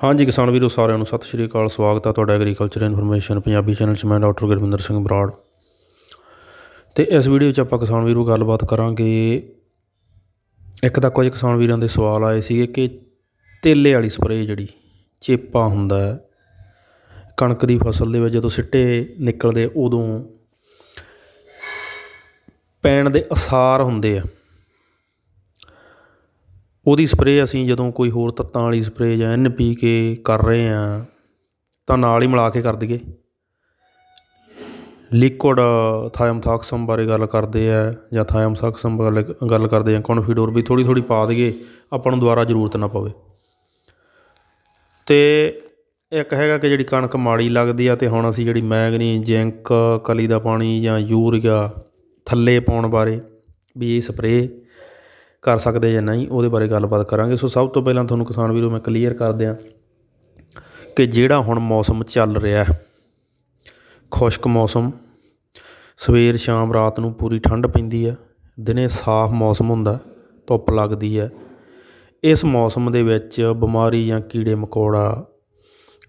ਹਾਂਜੀ, ਕਿਸਾਨ ਵੀਰੋ, ਸਾਰਿਆਂ ਨੂੰ ਸਤਿ ਸ਼੍ਰੀ ਅਕਾਲ। ਸਵਾਗਤ ਹੈ ਤੁਹਾਡਾ ਐਗਰੀਕਲਚਰ ਇਨਫੋਰਮੇਸ਼ਨ ਪੰਜਾਬੀ ਚੈਨਲ 'ਚ। ਮੈਂ ਡਾਕਟਰ ਗੁਰਵਿੰਦਰ ਸਿੰਘ ਬਰਾੜ। ਤੇ ਇਸ ਵੀਡੀਓ 'ਚ ਆਪਾਂ ਕਿਸਾਨ ਵੀਰੋ ਗੱਲਬਾਤ ਕਰਾਂਗੇ। ਇੱਕ ਤਾਂ ਕੁਝ ਕਿਸਾਨ ਵੀਰਾਂ ਦੇ ਸਵਾਲ ਆਏ ਸੀਗੇ ਕਿ ਤੇਲੇ ਵਾਲੀ ਸਪਰੇਅ ਜਿਹੜੀ ਚੇਪਾ ਹੁੰਦਾ ਕਣਕ ਦੀ ਫਸਲ ਦੇ ਵਿੱਚ ਜਦੋਂ ਸਿੱਟੇ ਨਿਕਲਦੇ ਉਦੋਂ ਪੈਣ ਦੇ ਅਸਾਰ ਹੁੰਦੇ ਆ। ਉਹਦੀ ਸਪਰੇਅ ਅਸੀਂ ਜਦੋਂ ਕੋਈ ਹੋਰ ਤੱਤਾਂ ਵਾਲੀ ਸਪਰੇਅ ਜਾਂ ਐਨ ਪੀ ਕੇ ਕਰ ਰਹੇ ਹਾਂ, ਤਾਂ ਨਾਲ ਹੀ ਮਿਲਾ ਕੇ ਕਰ ਦਈਏ। ਲਿਕੁਇਡ ਥਾਇਮਥਾਕਸਮ ਬਾਰੇ ਗੱਲ ਕਰਦੇ ਆ ਜਾਂ ਥਾਇਮਥਾਕਸਮ ਬਾਰੇ ਗੱਲ ਕਰਦੇ ਆ ਕੌਨਫੀਡੋਰ ਵੀ ਥੋੜੀ ਥੋੜੀ ਪਾ ਦਈਏ, ਆਪਾਂ ਨੂੰ ਦੁਬਾਰਾ ਜ਼ਰੂਰਤ ਨਾ ਪਵੇ। ਤੇ ਇੱਕ ਹੈਗਾ ਕਿ ਜਿਹੜੀ ਕਣਕ ਮਾੜੀ ਲੱਗਦੀ ਆ ਤੇ ਹੁਣ ਅਸੀਂ ਜਿਹੜੀ ਮੈਗਨੀ ਜ਼ਿੰਕ ਕਲੀ ਦਾ ਪਾਣੀ ਜਾਂ ਯੂਰੀਆ ਥੱਲੇ ਪਾਉਣ ਬਾਰੇ ਵੀ ਇਹ ਸਪਰੇਅ ਕਰ ਸਕਦੇ ਜਾਂ ਨਹੀਂ, ਉਹਦੇ ਬਾਰੇ ਗੱਲਬਾਤ ਕਰਾਂਗੇ। ਸੋ ਸਭ ਤੋਂ ਪਹਿਲਾਂ ਤੁਹਾਨੂੰ ਕਿਸਾਨ ਵੀਰੋ ਮੈਂ ਕਲੀਅਰ ਕਰ ਦਿਆਂ ਕਿ ਜਿਹੜਾ ਹੁਣ ਮੌਸਮ ਚੱਲ ਰਿਹਾ ਹੈ, ਖੁਸ਼ਕ ਮੌਸਮ, ਸਵੇਰ ਸ਼ਾਮ ਰਾਤ ਨੂੰ ਪੂਰੀ ਠੰਡ ਪੈਂਦੀ ਹੈ, ਦਿਨੇ ਸਾਫ਼ ਮੌਸਮ ਹੁੰਦਾ, ਧੁੱਪ ਲੱਗਦੀ ਹੈ। ਇਸ ਮੌਸਮ ਦੇ ਵਿੱਚ ਬਿਮਾਰੀ ਜਾਂ ਕੀੜੇ ਮਕੌੜਾ,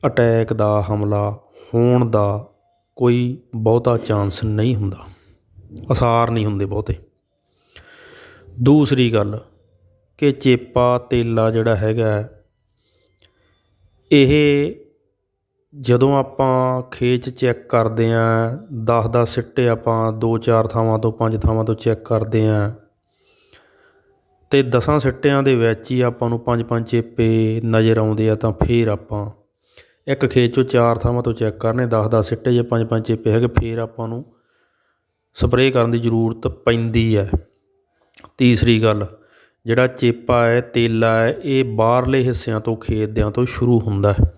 ਅਟੈਕ ਦਾ ਹਮਲਾ ਹੋਣ ਦਾ ਕੋਈ ਬਹੁਤਾ ਚਾਂਸ ਨਹੀਂ ਹੁੰਦਾ। ਅਸਾਰ ਨਹੀਂ ਹੁੰਦੇ ਬਹੁਤੇ। ਦੂਸਰੀ ਗੱਲ ਕਿ ਚੇਪਾ ਤੇਲਾ ਜਿਹੜਾ ਹੈਗਾ ਇਹ ਜਦੋਂ ਆਪਾਂ ਖੇਤ ਚੈੱਕ ਕਰਦੇ ਹਾਂ 10 10 ਸਿੱਟੇ ਆਪਾਂ 2-4 ਥਾਵਾਂ ਤੋਂ 5 ਥਾਵਾਂ ਤੋਂ ਚੈੱਕ ਕਰਦੇ ਹਾਂ, ਤੇ 10 ਸਿੱਟਿਆਂ ਦੇ ਵਿੱਚ ਹੀ ਆਪਾਂ ਨੂੰ 5-5 ਚੇਪੇ ਨਜ਼ਰ ਆਉਂਦੇ ਆ ਤਾਂ ਫਿਰ ਆਪਾਂ ਇੱਕ ਖੇਤ 'ਚੋਂ ਚਾਰ ਥਾਵਾਂ ਤੋਂ ਚੈੱਕ ਕਰਨੇ 10-10 ਸਿੱਟੇ ਜੇ 5-5 ਚੇਪੇ ਹੈਗੇ, ਫਿਰ ਆਪਾਂ ਨੂੰ ਸਪਰੇਅ ਕਰਨ ਦੀ ਜ਼ਰੂਰਤ ਪੈਂਦੀ ਹੈ। ਤੀਸਰੀ ਗੱਲ, ਜਿਹੜਾ ਚੇਪਾ ਹੈ, ਤੇਲਾ ਹੈ, ਇਹ ਬਾਹਰਲੇ ਹਿੱਸਿਆਂ ਤੋਂ ਖੇਤਿਆਂ ਤੋਂ ਸ਼ੁਰੂ ਹੁੰਦਾ ਹੈ।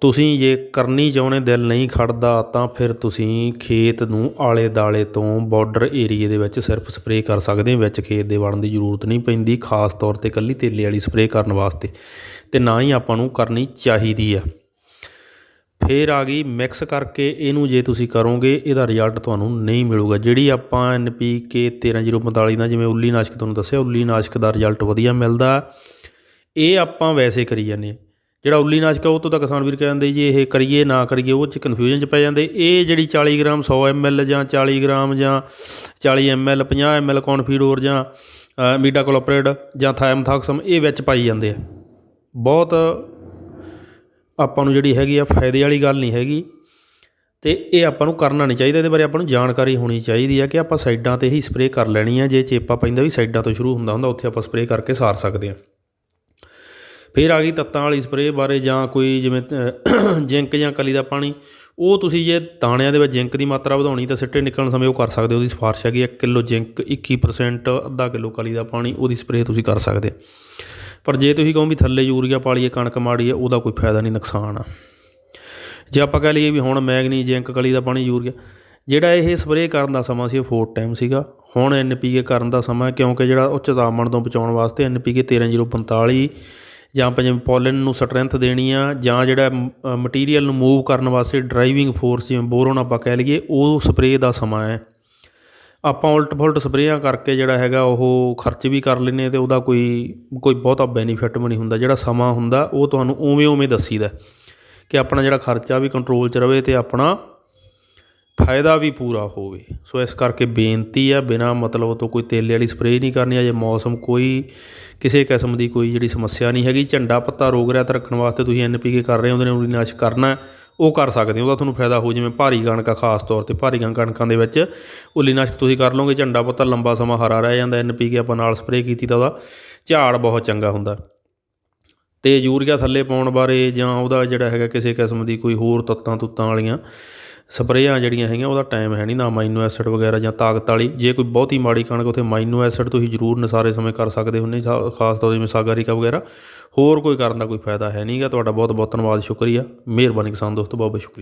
ਤੁਸੀਂ ਜੇ ਕਰਨੀ ਚਾਹੁੰਦੇ, ਦਿਲ ਨਹੀਂ ਖੜਦਾ, ਤਾਂ ਫਿਰ ਤੁਸੀਂ ਖੇਤ ਨੂੰ ਆਲੇ ਦਾਲੇ ਤੋਂ ਬਾਰਡਰ ਏਰੀਏ ਦੇ ਵਿੱਚ ਸਿਰਫ ਸਪਰੇਅ ਕਰ ਸਕਦੇ ਹੋ। ਵਿੱਚ ਖੇਤ ਦੇ ਵੜਨ ਦੀ ਜ਼ਰੂਰਤ ਨਹੀਂ ਪੈਂਦੀ, ਖਾਸ ਤੌਰ ਤੇ ਕੱਲੀ ਤੇਲੇ ਵਾਲੀ ਸਪਰੇਅ ਕਰਨ ਵਾਸਤੇ। ਤੇ ਨਾ ਹੀ ਆਪਾਂ ਨੂੰ ਕਰਨੀ ਚਾਹੀਦੀ ਆ। ਫੇਰ ਆ ਗਈ ਮਿਕਸ ਕਰਕੇ ਇਹਨੂੰ ਜੇ ਤੁਸੀਂ ਕਰੋਗੇ, ਇਹਦਾ ਰਿਜ਼ਲਟ ਤੁਹਾਨੂੰ ਨਹੀਂ ਮਿਲੂਗਾ। ਜਿਹੜੀ ਆਪਾਂ ਐਨਪੀਕੇ 13045 ਦਾ ਜਿਵੇਂ ਉੱਲੀ ਨਾਸ਼ਕ ਤੁਹਾਨੂੰ ਦੱਸਿਆ, ਉੱਲੀ ਨਾਸ਼ਕ ਦਾ ਰਿਜ਼ਲਟ ਵਧੀਆ ਮਿਲਦਾ। ਇਹ ਆਪਾਂ ਵੈਸੇ ਕਰੀ ਜਾਂਦੇ ਹਾਂ। ਜਿਹੜਾ ਉੱਲੀ ਨਾਸ਼ਕ ਆ, ਉਹ ਤੋਂ ਤਾਂ ਕਿਸਾਨ ਵੀਰ ਕਹਿੰਦੇ ਜੀ, ਇਹ ਕਰੀਏ, ਨਾ ਕਰੀਏ, ਉਹ ਚ ਕਨਫਿਊਜ਼ਨ ਚ ਪੈ ਜਾਂਦੇ। ਇਹ ਜਿਹੜੀ 40 ਗ੍ਰਾਮ 100 ml ਜਾਂ 40 ਗ੍ਰਾਮ ਜਾਂ 40 ml 50 ml ਕੌਨਫੀਡੋਰ ਜਾਂ ਮੀਡਾ ਕਲੋਪਰੇਡ ਜਾਂ ਥਾਇਮਥਾਕਸਮ ਇਹ ਵਿੱਚ ਪਾਈ ਜਾਂਦੇ ਆ। ਬਹੁਤ ਆਪਾਂ ਨੂੰ ਜਿਹੜੀ ਹੈਗੀ ਆ, ਫਾਇਦੇ ਵਾਲੀ ਗੱਲ ਨਹੀਂ ਹੈਗੀ। ਅਤੇ ਇਹ ਆਪਾਂ ਨੂੰ ਕਰਨਾ ਨਹੀਂ ਚਾਹੀਦਾ, ਇਹਦੇ ਬਾਰੇ ਆਪਾਂ ਨੂੰ ਜਾਣਕਾਰੀ ਹੋਣੀ ਚਾਹੀਦੀ ਹੈ ਕਿ ਆਪਾਂ ਸਾਈਡਾਂ ਤੇ ਹੀ ਸਪਰੇਅ ਕਰ ਲੈਣੀ ਆ। ਜੇ ਚੇਪਾ ਪੈਂਦਾ ਵੀ ਸਾਈਡਾਂ ਤੋਂ ਸ਼ੁਰੂ ਹੁੰਦਾ ਹੁੰਦਾ, ਉੱਥੇ ਆਪਾਂ ਸਪਰੇਅ ਕਰਕੇ ਸਾਰ ਸਕਦੇ ਹਾਂ ਫਿਰ ਆ ਗਈ ਤੱਤਾਂ ਵਾਲੀ ਸਪਰੇਅ ਬਾਰੇ ਜਾਂ ਕੋਈ ਜਿਵੇਂ ਜਿੰਕ ਜਾਂ ਕਲੀ ਦਾ ਪਾਣੀ। ਉਹ ਤੁਸੀਂ ਜੇ ਦਾਣਿਆਂ ਦੇ ਵਿੱਚ ਜਿੰਕ ਦੀ ਮਾਤਰਾ ਵਧਾਉਣੀ ਤਾਂ ਸਿੱਟੇ ਨਿਕਲਣ ਸਮੇਂ ਉਹ ਕਰ ਸਕਦੇ ਉਹਦੀ ਸਿਫਾਰਿਸ਼ ਹੈਗੀ 1 ਕਿਲੋ ਜਿੰਕ 21% ਅੱਧਾ ਕਿਲੋ ਕਲੀ ਦਾ ਪਾਣੀ, ਉਹਦੀ ਸਪਰੇਅ ਤੁਸੀਂ ਕਰ ਸਕਦੇ ਪਰ ਜੇ ਤੁਸੀਂ ਕਹੋ ਵੀ ਥੱਲੇ ਯੂਰੀਆ ਪਾਲੀਏ, ਕਣਕ ਮਾੜੀ ਹੈ ਉਹਦਾ ਕੋਈ ਫਾਇਦਾ ਨਹੀਂ, ਨੁਕਸਾਨ ਆ। ਜੇ ਆਪਾਂ ਕਹਿ ਲਈਏ ਵੀ ਹੁਣ ਮੈਗਨੀ ਜਿੰਕ ਕਲੀ ਦਾ ਪਾਣੀ ਯੂਰੀਆ, ਜਿਹੜਾ ਇਹ ਸਪਰੇਅ ਕਰਨ ਦਾ ਸਮਾਂ ਸੀ, ਉਹ ਫੋਰ ਟਾਈਮ ਸੀਗਾ। ਹੁਣ ਐਨਪੀਕੇ ਕਰਨ ਦਾ ਸਮਾਂ ਕਿਉਂਕਿ ਜਿਹੜਾ ਉੱਚ ਤਾਪਮਾਨ ਤੋਂ ਬਚਾਉਣ ਵਾਸਤੇ ਐਨਪੀਕੇ 13045 ਜਾਂ ਆਪਾਂ ਜਿਵੇਂ ਪੋਲਨ ਨੂੰ ਸਟਰੈਂਥ ਦੇਣੀ ਆ, ਜਾਂ ਜਿਹੜਾ ਮਟੀਰੀਅਲ ਨੂੰ ਮੂਵ ਕਰਨ ਵਾਸਤੇ ਡਰਾਈਵਿੰਗ ਫੋਰਸ, ਜਿਵੇਂ ਬੋਰੋਨ ਆਪਾਂ ਕਹਿ ਲਈਏ, ਉਹ ਸਪਰੇਅ ਦਾ ਸਮਾਂ ਹੈ। ਆਪਾਂ ਉਲਟ ਫੁਲਟ ਸਪਰੇਆਂ ਕਰਕੇ ਜਿਹੜਾ ਹੈਗਾ ਉਹ ਖਰਚ ਵੀ ਕਰ ਲੈਂਦੇ ਅਤੇ ਉਹਦਾ ਕੋਈ ਕੋਈ ਬਹੁਤਾ ਬੈਨੀਫਿਟ ਵੀ ਨਹੀਂ ਹੁੰਦਾ, ਜਿਹੜਾ ਸਮਾਂ ਹੁੰਦਾ ਉਹ ਤੁਹਾਨੂੰ ਉਵੇਂ ਉਵੇਂ ਦੱਸੀਦਾ ਕਿ ਆਪਣਾ ਜਿਹੜਾ ਖਰਚਾ ਵੀ ਕੰਟਰੋਲ 'ਚ ਰਵੇ ਅਤੇ ਆਪਣਾ ਫਾਇਦਾ ਵੀ ਪੂਰਾ ਹੋਵੇ। ਸੋ ਇਸ ਕਰਕੇ ਬੇਨਤੀ ਆ, ਬਿਨਾ ਮਤਲਬ ਤੋਂ ਕੋਈ ਤੇਲੇ ਵਾਲੀ ਸਪਰੇਅ ਨਹੀਂ ਕਰਨੀ। ਅਜੇ ਮੌਸਮ ਕੋਈ ਕਿਸੇ ਕਿਸਮ ਦੀ ਕੋਈ ਜਿਹੜੀ ਸਮੱਸਿਆ ਨਹੀਂ ਹੈਗੀ। ਝੰਡਾ ਪੱਤਾ ਰੋਗ ਰਿਹਾ ਤਾਂ ਰੱਖਣ ਵਾਸਤੇ ਤੁਸੀਂ ਐਨਪੀਕੇ ਕਰ ਰਹੇ ਹੋ, ਉਹਦੇ ਨਾਲ ਨਾਸ਼ ਕਰਨਾ ਉਹ ਕਰ ਸਕਦੇ ਹੋ, ਉਹਦਾ ਤੁਹਾਨੂੰ ਫਾਇਦਾ ਹੋ ਜਿਵੇਂ ਭਾਰੀ ਕਣਕਾਂ ਖਾਸ ਤੌਰ ਤੇ ਭਾਰੀ ਕਣਕਾਂ ਦੇ ਵਿੱਚ ਉਲੀਨਾਸ਼ਕ ਤੁਸੀਂ ਕਰ ਲਓਗੇ। ਝੰਡਾ ਪੱਤਾ ਲੰਬਾ ਸਮਾਂ ਹਰਾ ਰਹਿ ਜਾਂਦਾ ਐਨਪੀਕੇ ਆਪਾਂ ਨਾਲ ਸਪਰੇਅ ਕੀਤੀ ਤਾਂ ਉਹਦਾ ਝਾੜ ਬਹੁਤ ਚੰਗਾ ਹੁੰਦਾ। ਤੇ ਯੂਰੀਆ ਥੱਲੇ ਪਾਉਣ ਬਾਰੇ ਜਾਂ ਉਹਦਾ ਜਿਹੜਾ ਹੈਗਾ ਕਿਸੇ ਕਿਸਮ ਦੀ ਕੋਈ ਹੋਰ ਤੱਤਾਂ ਤੁੱਤਾਂ ਵਾਲੀਆਂ ਸਪਰੇਆਂ ਜਿਹੜੀਆਂ ਹੈਗੀਆਂ, ਉਹਦਾ ਟਾਈਮ ਹੈ ਨਹੀਂ ਨਾ ਮਾਈਨੋ ਐਸਿਡ ਵਗੈਰਾ ਜਾਂ ਤਾਕਤ ਵਾਲੀ। ਜੇ ਕੋਈ ਬਹੁਤੀ ਮਾੜੀ ਕਣਕ ਉੱਥੇ ਮਾਈਨੋ ਐਸਿਡ ਤੁਸੀਂ ਜ਼ਰੂਰ ਨਸਾਰੇ ਸਮੇਂ ਕਰ ਸਕਦੇ ਹੁੰਦੇ ਖਾਸ ਤੌਰ ਤੇ ਜਿਵੇਂ ਸਾਗਾਰੀਕਾ ਵਗੈਰਾ। ਹੋਰ ਕੋਈ ਕਰਨ ਦਾ ਕੋਈ ਫਾਇਦਾ ਹੈ ਨਹੀਂਗਾ ਤੁਹਾਡਾ ਬਹੁਤ ਬਹੁਤ ਧੰਨਵਾਦ, ਸ਼ੁਕਰੀਆ। ਮਿਹਰਬਾਨੀ ਕਿਸਾਨ ਦੋਸਤੋ ਬਹੁਤ ਬਹੁਤ ਸ਼ੁਕਰੀਆ।